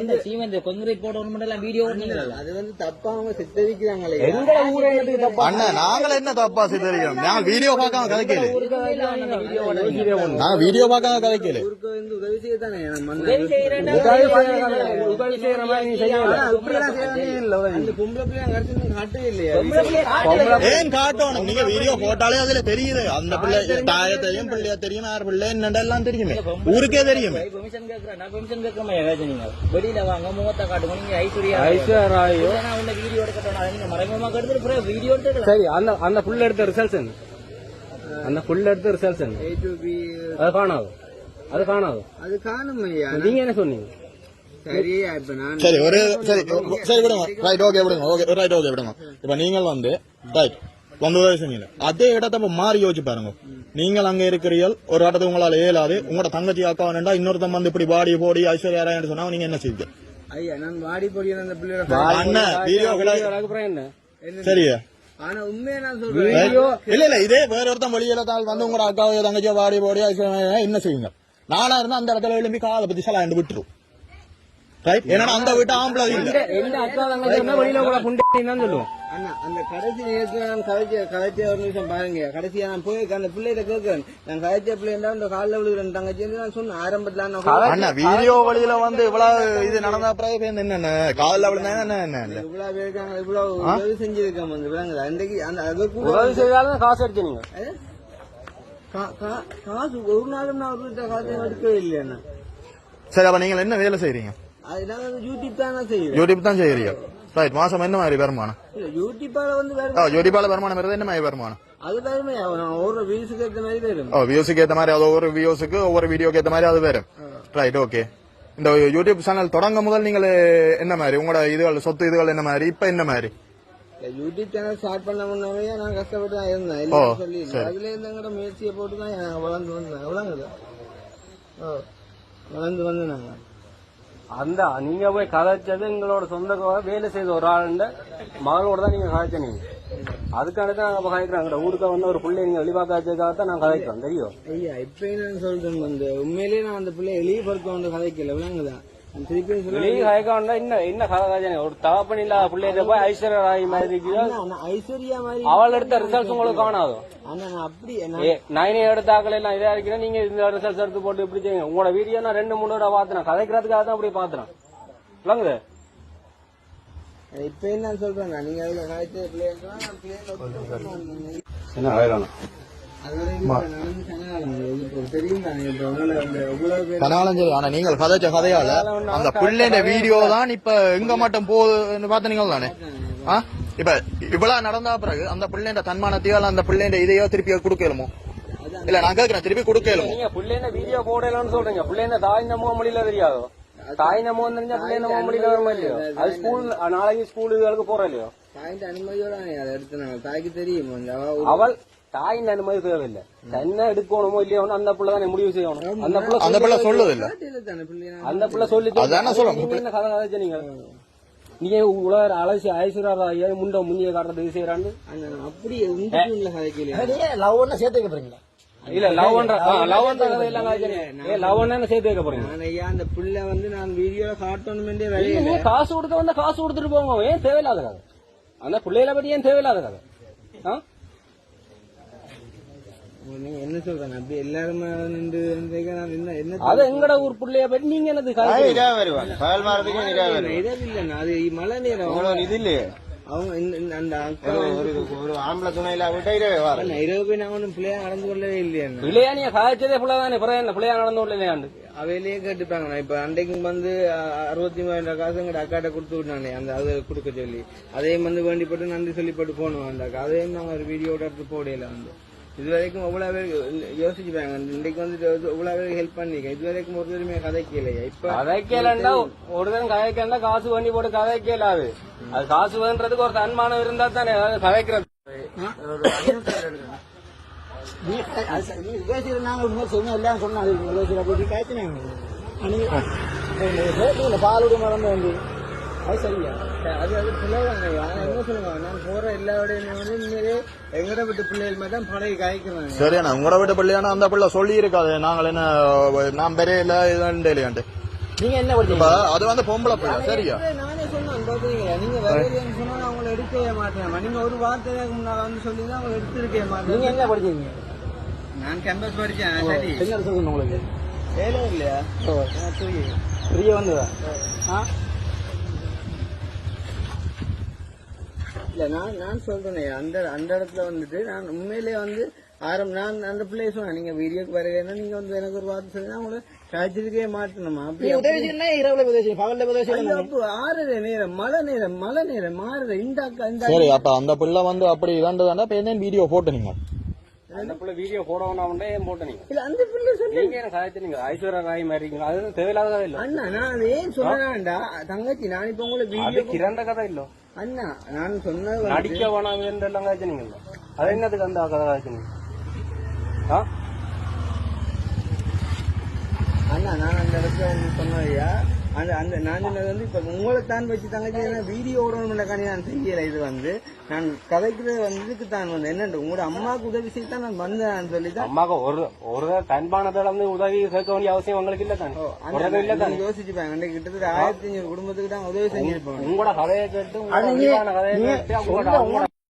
இந்த cement concrete போடணும் எல்லாம் வீடியோ ஓடுனீங்களா அது வந்து தப்பா அவங்க சித்தரிக்கிறாங்களே. எங்க ஊரே அண்ணன் நாங்கள் என்ன தப்பா சித்தரிக்கிறோம்? நாங்க வீடியோ பார்க்காம கதைக்கல. வீடியோ நாங்க வீடியோ பார்க்காம கதைக்கல. ஊருக்கு வந்து உதவி செய்யத்தானே நம்ம உதவி செய்யற உதவி செய்யற மாதிரி. ஏன் காட்டணும்? நீங்க வீடியோ போட்டாலே அதுல தெரியுது. அந்த பிள்ளை தாய தெரியும் பிள்ளைய தெரியும் யார் பிள்ளை என்னெல்லாம் தெரியுமே. ஊருக்கே தெரியுமே. கேக்குறேன். நான் நீங்க. வெளியில வாங்க முகத்தை காட்டுங்க. நீங்க ஐஸ்வர்யா ஐஸ்வர்யா ராயோ? நான் உன்னை வீடியோ எடுக்கட்டும் நீங்க மறைமுகமா அப்புறம் வீடியோ எடுத்துக்கலாம். சரி அந்த அந்த புள்ள எடுத்த ரிசல்ட்ஸ் என்ன? அந்த புள்ள எடுத்த ரிசல்ட்ஸ் என்ன? அது காணாது. அது காணாது. அது காணும் ஐயா நீங்க என்ன சொன்னீங்க? சரி ஒரு சரி சரி விடுங்க. ரைட் ஓகே விடுங்க. ஓகே ரைட் ஓகே விடுங்க. இப்ப நீங்கள் வந்து ரைட் வந்து உதவி செஞ்சீங்க. அதே இடத்த மாறி யோசிச்சு பாருங்க. நீங்கள் அங்க இருக்கிறீர்கள் ஒரு இடத்துக்கு உங்களால இயலாது. உங்களோட தங்கச்சி அக்கா வேண்டா இன்னொருத்தன் வந்து இப்படி பாடி போடி ஐஸ்வர்யா ராயன்னு சொன்னா நீங்க என்ன செய்வீங்க? ஐயா நான் வாடி பொடியான அந்த பிள்ளையோட சரியா? ஆனா உண்மையை நான் சொல்றேன். Right? இல்ல இல்ல இதே வேற ஒருத்தன் வெளியில தாள் வந்து உங்களோட அக்காவையோ தங்கச்சியோ பாடி போடி ஐஸ்வர்யா ராயனா என்ன செய்வீங்க? நானா இருந்தா அந்த இடத்துல எழுப்பி காதை பத்தி சலாண்டு விட்டுரும். ரைட் ஏன்னா அந்த வீட்டு ஆம்பளை இல்ல எந்த அக்கா தங்கச்சி இருந்தா வெளியில கூட புண்டேன்னு சொல்லுவோம். அண்ணா அந்த கடைசி நேரத்துல நான் கதைச்ச கதைச்ச ஒரு நிமிஷம் பாருங்க. கடைசியா நான் போய் அந்த பிள்ளைகிட்ட கேட்கிறேன். நான் கதைச்ச பிள்ளைண்டா இந்த காலில் விழுகிறேன் தங்கச்சி நான் சொன்னேன். ஆரம்பத்துல அண்ணா வீடியோ வழியில வந்து இவ்வளவு இது நடந்த பிறகு என்ன காதல விழுந்தா என்ன இவ்வளவு பேருக்காங்க இவ்வளவு உதவி செஞ்சிருக்கோம் வந்து விளங்குது அன்றைக்கு அந்த அது கூட உதவி செய்தாலும் காசு அடிச்சு நீங்க. அது? கா- கா- காசு ஒரு நாளும் நான் காசு எடுக்கவே இல்லை அண்ணா. சரி அப்ப நீங்க என்ன வேலை நாங்க யூடியூப் தான் செய்யறீங்க ரைட் மாசம் என்ன மாதிரி வருமானம் இல்ல யூடியூப்பால வந்து யூடியூபால வருமானம் வருது என்ன மாதிரி வருமானம் அது நான் ஒரு வீசுக்கு ஏற்ற மாதிரி வரும் ஓ வியூஸுக்கு ஏத்த மாதிரி அது ஒவ்வொரு வியூஸுக்கு ஒவ்வொரு வீடியோக்கு ஏத்த மாதிரி அது வரும் ரைட் ஓகே இந்த யூடியூப் சேனல் தொடங்க முதல் நீங்கள் என்ன மாதிரி உங்களோட இதுகள் சொத்து இதுகள் என்ன மாதிரி இப்ப என்ன மாதிரி யூடியூப் சேனல் ஸ்டார்ட் பண்ண முன்னாவே நான் கஷ்டப்பட்டு தான் இருந்தேன் இல்ல சொல்லி. அதுல இருந்து எங்கட முயற்சியை போட்டு தான் வளர்ந்து வந்தேன் வளர்ந்து வந்து நாங்க அந்த நீங்க போய் கதைச்சது எங்களோட சொந்த வேலை செய்த ஒரு ஆளுண்ட மகளோட தான் நீங்க கதைச்ச நீங்க. அதுக்கான தான் நாங்க கதைக்கிறோம் ஊருக்கு வந்து ஒரு பிள்ளை நீங்க வெளிப்பாக்காச்சதுக்காக தான் நாங்க கதைக்கிறோம் தெரியும் ஐயா இப்ப நான் சொல்றேன் வந்து உண்மையிலேயே நான் அந்த பிள்ளை எளிய பொறுக்க வந்து கதைக்கல விளங்குதான் வெளியே கதைக்க என்ன ஒரு தகப்பன் இல்லாத பிள்ளைகிட்ட போய் ஐஸ்வர்யா ராய் மாதிரி ஐஸ்வர்யா மாதிரி அவள் எடுத்த ரிசல்ட்ஸ் உங்களுக்கு காணாதோ? அப்படி நான் எடுத்தாக்கள் எல்லாம் இதா இருக்கிறேன். நீங்க இந்த ரிசல்ட்ஸ் எடுத்து போட்டு இப்படி செய்யுங்க. உங்களோட வீடியோ நான் ரெண்டு மூணு தடவை பாத்துறேன் கதைக்கிறதுக்காக தான் அப்படி பாத்துறேன் விளங்குது? இப்ப என்ன சொல்றேன் நான் நீங்க அதுல கதைச்ச பிள்ளைங்க நான் பிள்ளைங்க என்ன வேணும் தெரியும் தானே இப்ப உங்களை அந்த எவ்வளவு பேர் கனாலும் சரி ஆனா நீங்கள் கதைச்ச கதையால அந்த பிள்ளைன்ற வீடியோ தான் இப்ப எங்க மட்டும் போகுதுன்னு பார்த்து நீங்கள் தானே ஆ? இப்ப இவ்வளவு நடந்தா பிறகு அந்த பிள்ளைன்ற தன்மானத்தையோ அந்த பிள்ளைன்ற இதையோ திருப்பி கொடுக்கலுமோ? இல்ல நான் கேக்குறேன் திருப்பி கொடுக்கலுமோ? நீங்க பிள்ளைங்க வீடியோ போடலன்னு சொல்றீங்க. பிள்ளைங்க தாய் நம்ம மொழியில தெரியாதோ? தாய் நம்ம தெரிஞ்சா பிள்ளை நம்ம மொழியில வர இல்லையோ? அது ஸ்கூல் நாளைக்கு ஸ்கூலுக்கு போற இல்லையோ? தாய்ந்த அனுமதியோட அதை எடுத்து நாங்க தாய்க்கு தெரியும்? அவள் தாயின் அனுமதி தேவையில்லை. தன்னை எடுக்கணுமோ இல்லையோ அந்த பிள்ளை தானே முடிவு செய்யணும். அந்த பிள்ளை அந்த பிள்ளை சொல்லுது இல்ல இல்ல தானே பிள்ளை நான் அந்த பிள்ளை சொல்லி அதானே சொல்றேன். நீங்க என்ன கதை கதைச்ச நீங்க? நீங்க உலக அலசி ஐஸ்வர்யா முண்ட முந்திய காட்டுறது இது நான் அப்படி உண்டு கதைக்கல லவ் ஒண்ணு சேர்த்து வைக்க போறீங்களா? இல்ல லவ் பண்ற லவ் பண்ற கதை எல்லாம் ஏ லவ் என்ன சேர்த்து வைக்க போறீங்க ஐயா அந்த பிள்ளை வந்து நான் வீடியோல காட்டணுமே இல்ல, வேலையில நீங்க காசு கொடுக்க வந்தா காசு கொடுத்துட்டு போங்க. ஏன் தேவையில்லாத கதை? அந்த பிள்ளைகளை பத்தி ஏன் தேவையில்லாத கதை? ஆ? நீங்க என்ன சொல்றேன்? அப்படி எல்லாருமே நின்று இருந்தீங்க நான் என்ன என்ன அது எங்கட ஊர் பிள்ளைய பத்தி நீங்க என்னது கதை இரவு இல்லைண்ணா. அது மழை நேரம். இது இல்லையே? அவங்க அந்த ஒரு ஆம்பளை துணையில விட்டா இரவே வர இரவு போய் நான் ஒன்றும் பிள்ளையா நடந்து கொள்ளவே இல்லையா பிள்ளையா நீங்க கதைச்சதே பிள்ளை தானே பிறகு என்ன? பிள்ளையா நடந்து இல்லையாண்டு அவையிலேயே கேட்டுப்பாங்க நான் இப்ப அன்றைக்கு வந்து அ- அறுபத்தி மூவாயிரம் காசு எங்க அக்காட்ட கொடுத்து விட்டானே. அந்த அது கொடுக்க சொல்லி. அதையும் வந்து வேண்டிப்பட்டு நன்றி சொல்லிப்பட்டு போனோம் அந்த அதையும் நாங்க ஒரு வீடியோட எடுத்து போடையில வந்து. இது வரைக்கும் எவ்வளவு பேர் யோசிச்சுப்பாங்க இன்றைக்கு வந்து இவ்வளவு பேர் ஹெல்ப் பண்ணிருக்கேன். இது வரைக்கும் ஒரு தடவை கதைக்கலையா இப்ப கதைக்கலண்டா ஒரு தரம் கதைக்கலண்டா காசு பண்ணி போட்டு கதைக்கலாது அது காசு வேண்டதுக்கு ஒரு தன்மானம் இருந்தா தானே அதாவது கதைக்கிறது. நாங்கள் சொன்னோம் எல்லாம் சொன்னாங்க பாலுடைய மறந்து வந்து. அது சரியா. அது அது பிள்ளைவாங்க ஆனா என்ன சொல்லுங்க நான் போற எல்லா விடையும் வந்து உண்மையிலே எங்கட விட்டு பிள்ளைகள் மாதிரி தான் பழகி காய்க்கிறாங்க. சரியாண்ணா உங்களோட வீட்டு பிள்ளையானா அந்த பிள்ளை சொல்லி இருக்காது நாங்கள் என்ன நான் பெரிய இல்ல இதுதான் இல்லையாண்டு நீங்க என்ன படிச்சீங்க? அது வந்து பொம்பளை பிள்ளை சரியா? நானே சொன்னேன் பாத்தீங்களா? நீங்க வரையிலன்னு சொன்னா நான் உங்களை எடுக்கவே மாட்டேன். நீங்க ஒரு வார்த்தைக்கு முன்னால வந்து தான் உங்களை எடுத்திருக்கவே நீங்க மாட்டேன் என்ன படிச்சீங்க? நான் கேம்பஸ் படிச்சேன் சரி. என்ன உங்களுக்கு? வேலை இல்லையா? ஃப்ரீயா வந்ததா? ஆ? இல்ல நான் நான் சொல்றேனே. அந்த அந்த இடத்துல வந்துட்டு நான் உண்மையிலேயே வந்து ஆரம் நான் அந்த பிள்ளைய சொன்னேன். நீங்க வீடியோக்கு வரவேன்னா நீங்க வந்து எனக்கு ஒரு வார்த்தை சொல்லி உங்களை காய்ச்சிருக்கவே மாட்டணுமா? அப்படி உதவி இரவுல உதவி பகல்ல உதவி நேரம் மழை நேரம் மழை நேரம் மாறுற இந்த அக்கா இந்த சரி அப்ப அந்த பிள்ளை வந்து அப்படி இதாண்டதாண்டா இப்ப என்ன வீடியோ போட்டு நீங்க அந்த பிள்ளை வீடியோ போடணும்னா ஏன் போட்ட நீங்க இல்ல அந்த பிள்ளை சொல்லி. நீங்க என்ன நீங்க ஐஸ்வர்யா ராய் மாதிரி இருக்கீங்க. அது தேவையில்லாத கதை இல்ல. அண்ணா நான் ஏன் சொன்னேன்டா தங்கச்சி நான் இப்ப உங்களை அது வீடியோ கிரண்ட கதை இல்ல. அண்ணா நான் சொன்னது நடிக்க வேணாம் எல்லாம் கதைச்சு நீங்க அது என்னதுக்கு அந்த கதை ஆ? அண்ணா நான் அந்த இடத்துல சொன்னதையா அந்த அந்த நான் சொன்னது வந்து இப்ப உங்களை தான் வச்சு தங்கச்சி என்ன வீடியோ ஓடணும்னக்காண்டி நான் செய்யல இது வந்து. நான் கதைக்கிறது வந்து இதுக்கு தான் வந்து என்னண்டு உங்களோட அம்மாவுக்கு உதவி செய்து தான் நான் வந்தேன் சொல்லி தான் அம்மாக்கு ஒரு ஒரு தன்பானதோட வந்து உதவி கேட்க வேண்டிய அவசியம் உங்களுக்கு இல்ல தானே? இல்ல தானே? யோசிச்சுப்பாங்க. அன்னைக்கு கிட்டத்தட்ட ஆயிரத்தி ஐநூறு குடும்பத்துக்கு தான் உதவி செஞ்சிருப்பாங்க. உங்களோட கதையை கேட்டு உங்களோட